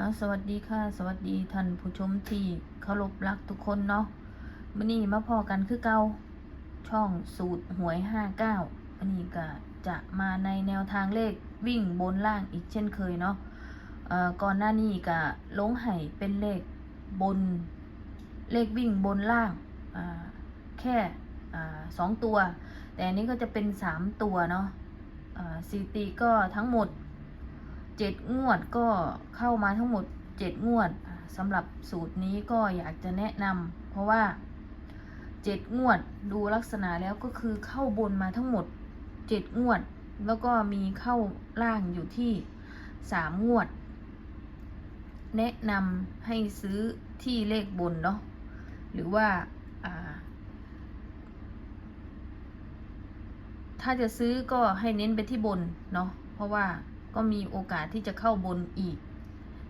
อ่าสวัสดีค่ะ สวัสดีท่านผู้ชมที่เคารพรักทุกคนเนาะมื่อนี้มาพอกันคือเก่าช่องสูตรหวยห้าเก้าอันนี้ก็จะมาในแนวทางเลขวิ่งบนล่างอีกเช่นเคยเนาะเอ่อก่อนหน้านี้ก็ลงไห้เป็นเลขบนเลขวิ่งบนล่างอ่าแค่อ่าสองตัว แต่อันนี้ก็จะเป็นสามตัวเนาะอ่าสถิติก็ทั้งหมด เจ็ดงวดก็เข้ามาทั้งหมดเจ็ดงวดสำหรับสูตรนี้ก็อยากจะแนะนำเพราะว่าเจ็ดงวดดูลักษณะแล้วก็คือเข้าบนมาทั้งหมดเจ็ดงวด แล้วก็มีเข้าล่างอยู่ที่สามงวด แนะนำให้ซื้อที่เลขบนเนาะหรือว่าถ้าจะซื้อก็ให้เน้นไปที่บนเนาะเพราะว่า ก็มีโอกาสที่จะเข้าบนอีก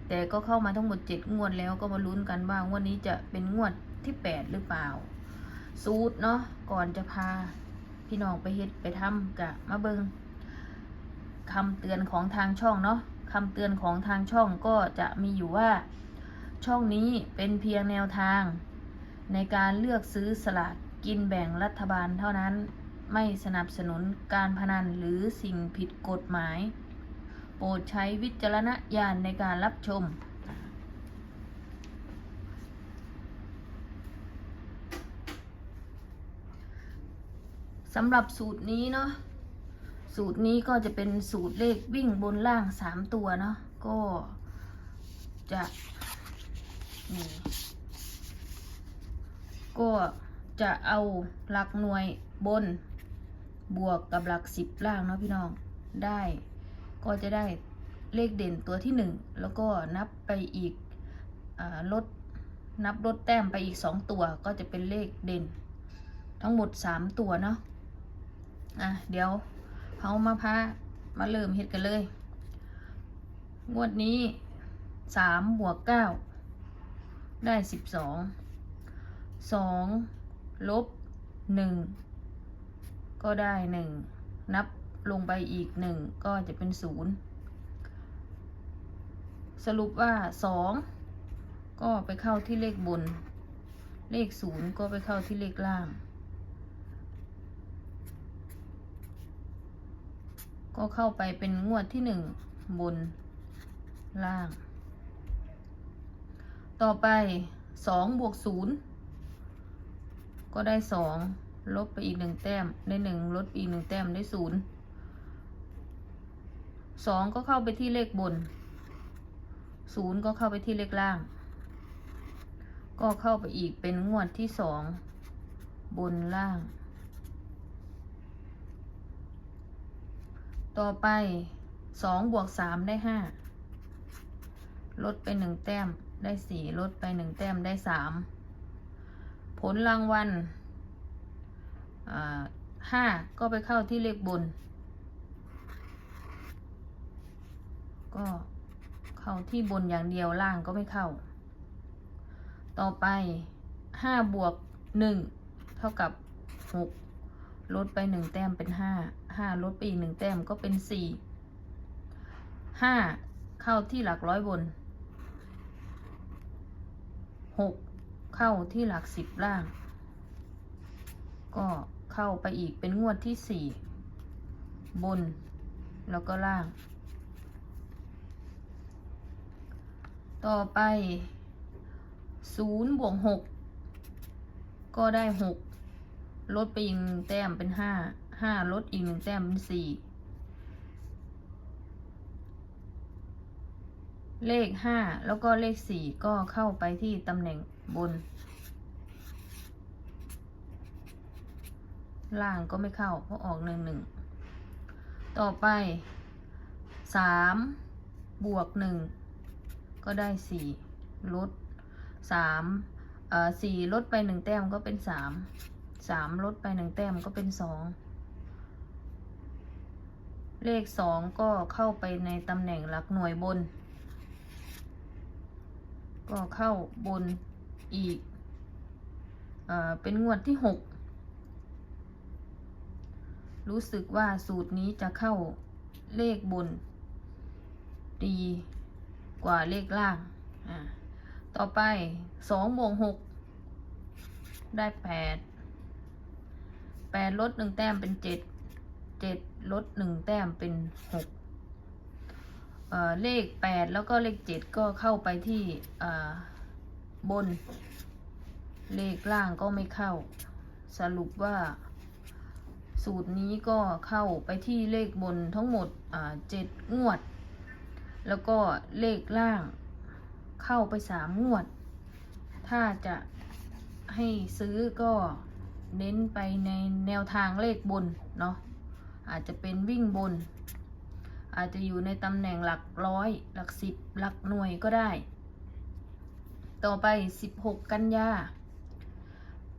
แต่ก็เข้ามาทั้งหมดเจ็ดงวดแล้วก็มาลุ้นกันว่างวดนี้จะเป็นงวดที่แปดหรือเปล่า สูตรเนาะก่อนจะพาพี่น้องไปเฮ็ดไปทำกะมาเบิงคำเตือนของทางช่องเนาะคำเตือนของทางช่องก็จะมีอยู่ว่าช่องนี้เป็นเพียงแนวทาง ในการเลือกซื้อสลากกินแบ่งรัฐบาลเท่านั้น ไม่สนับสนุนการพนันหรือสิ่งผิดกฎหมาย โปรดใช้วิจารณญาณในการรับชม สำหรับสูตรนี้เนาะ สูตรนี้ก็จะเป็นสูตรเลขวิ่งบนล่างสามตัวเนาะ ก็จะนี่ก็จะเอาหลักหน่วยบนบวกกับหลักสิบล่างเนาะพี่น้องได้ ก็จะได้เลขเด่นตัวที่หนึ่งแล้วก็นับไปอีกอลดนับลดแต้มไปอีกสองตัวก็จะเป็นเลขเด่น ทั้งหมดสามตัวเนาะอะเดี๋ยวเขามาพามาเริ่มเฮ็ดกันเลย งวดนี้สามบวกเก้าได้สิบสองสองลบหนึ่งก็ได้หนึ่งนับ ลงไปอีกหนึ่งก็จะเป็นศูนย์สรุปว่าสองก็ไปเข้าที่เลขบน เลขศูนย์ก็ไปเข้าที่เลขล่าง ก็เข้าไปเป็นงวดที่หนึ่งบนล่าง ต่อไปสองบวกศูนย์ก็ได้สองลบไปอีกหนึ่งแต้มได้หนึ่งลดไปอีกหนึ่งแต้มได้ศูนย์ สองก็เข้าไปที่เลขบนศูนย์ก็เข้าไปที่เลขล่าง ก็เข้าไปอีกเป็นงวดที่สองบนล่าง ต่อไปสองบวกสามได้ห้าลดไปหนึ่งแต้มได้สี่ลดไปหนึ่งแต้มได้สามผลรางวัลห้าก็ไปเข้าที่เลขบน ก็เข้าที่บนอย่างเดียวล่างก็ไม่เข้า ต่อไปห้าบวกหนึ่งเท่ากับหกลดไปหนึ่งแต้มเป็นห้าห้าลดไปอีกหนึ่งแต้มก็เป็นสี่ห้าเข้าที่หลักร้อยบนหกเข้าที่หลักสิบล่าง ก็เข้าไปอีกเป็นงวดที่สี่บน แล้วก็ล่าง ต่อไปศูนย์บวกหกก็ได้หกลดไปอีกหนึ่งแต้มเป็นห้าห้าลดอีกหนึ่งแต้มเป็นสี่เลขห้าแล้วก็เลขสี่ก็เข้าไปที่ตำแหน่งบน ล่างก็ไม่เข้าเพราะออกหนึ่งหนึ่งต่อไปสามบวกหนึ่ง ก็ได้สี่ลดสามเอ่อสี่ลดไปหนึ่งแต้มก็เป็นสามสามลดไปหนึ่งแต้มก็เป็นสองเลขสองก็เข้าไปในตำแหน่งหลักหน่วยบน ก็เข้าบนอีกเออเป็นงวดที่หกรู้สึกว่าสูตรนี้จะเข้าเลขบนดี กว่าเลขล่าง อ่า ต่อไปสองบวกหกได้แปดแปดลดหนึ่งแต้มเป็นเจ็ดเจ็ดลดหนึ่งแต้มเป็นหกเอ่อเลขแปดแล้วก็เลขเจ็ดก็เข้าไปที่อ่าบน เลขล่างก็ไม่เข้า สรุปว่า สูตรนี้ก็เข้าไปที่เลขบนทั้งหมดเจ็ดงวด แล้วก็เลขล่างเข้าไปสามงวด ถ้าจะให้ซื้อก็เน้นไปในแนวทางเลขบนเนาะอาจจะเป็นวิ่งบน อาจจะอยู่ในตำแหน่งหลักร้อย หลักสิบหลักหน่วยก็ได้ ต่อไปสิบหกกันยา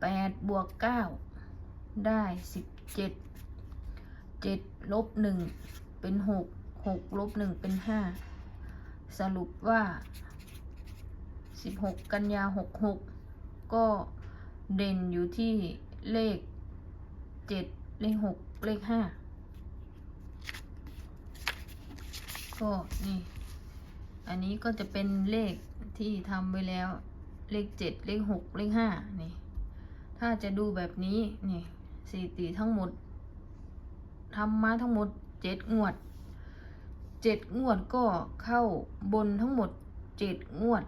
แปดบวกเก้าได้สิบเจ็ดเจ็ดลบหนึ่งเป็นหกหกลบหนึ่งเป็นห้า สรุปว่าสิบหกกันยาหกหกก็เด่นอยู่ที่เลขเจ็ดเลขหกเลขห้าก็นี่ อันนี้ก็จะเป็นเลขที่ทำไว้แล้วเลขเจ็ดเลขหกเลขห้านี่ ถ้าจะดูแบบนี้ นี่สถิติทั้งหมดทำมาทั้งหมดเจ็ดงวด เจ็ดงวดก็เข้าบนทั้งหมดเจ็ดงวด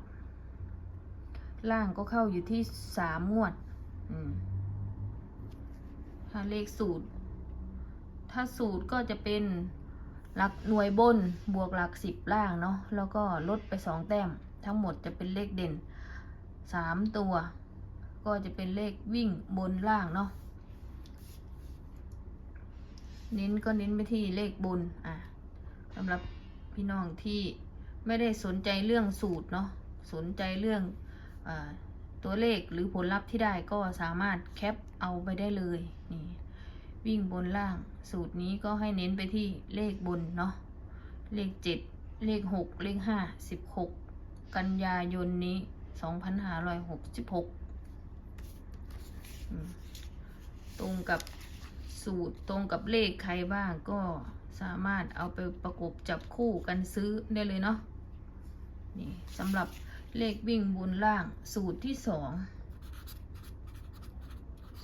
ล่างก็เข้าอยู่ที่สามงวดถ้าเลขสูตร ถ้าสูตรก็จะเป็นหลักหน่วยบนบวกหลักสิบล่างเนาะแล้วก็ลดไปสองแต้ม ทั้งหมดจะเป็นเลขเด่นสามตัว ก็จะเป็นเลขวิ่งบนล่างเนาะเน้นก็เน้นไปที่เลขบนอะ สำหรับพี่น้องที่ไม่ได้สนใจเรื่องสูตรเนาะสนใจเรื่องอตัวเลขหรือผลลัพธ์ที่ได้ก็สามารถแคปเอาไปได้เลยนี่วิ่งบนล่างสูตรนี้ก็ให้เน้นไปที่เลขบนเนาะเลขเจ็ดเลขหกเลขห้าสิบหกกันยายนนี้สองพันห้าร้อยหกสิบหกตรงกับสูตรตรงกับเลขใครบ้างก็ สามารถเอาไปประกบจับคู่กันซื้อได้เลยเนาะนี่สำหรับเลขวิ่งบนล่างสูตรที่สอง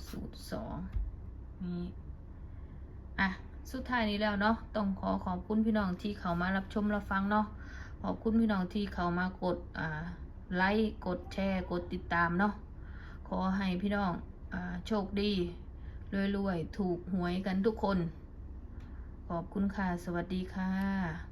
สูตรสองนี่อะสุดท้ายนี้แล้วเนาะต้องขอขอบคุณพี่น้องที่เขามารับชมรับฟังเนาะขอบคุณพี่น้องที่เขามากดอ่าไลค์กดแชร์กดติดตามเนาะขอให้พี่น้องอ่าโชคดีรวยๆถูกหวยกันทุกคน ขอบคุณค่ะ สวัสดีค่ะ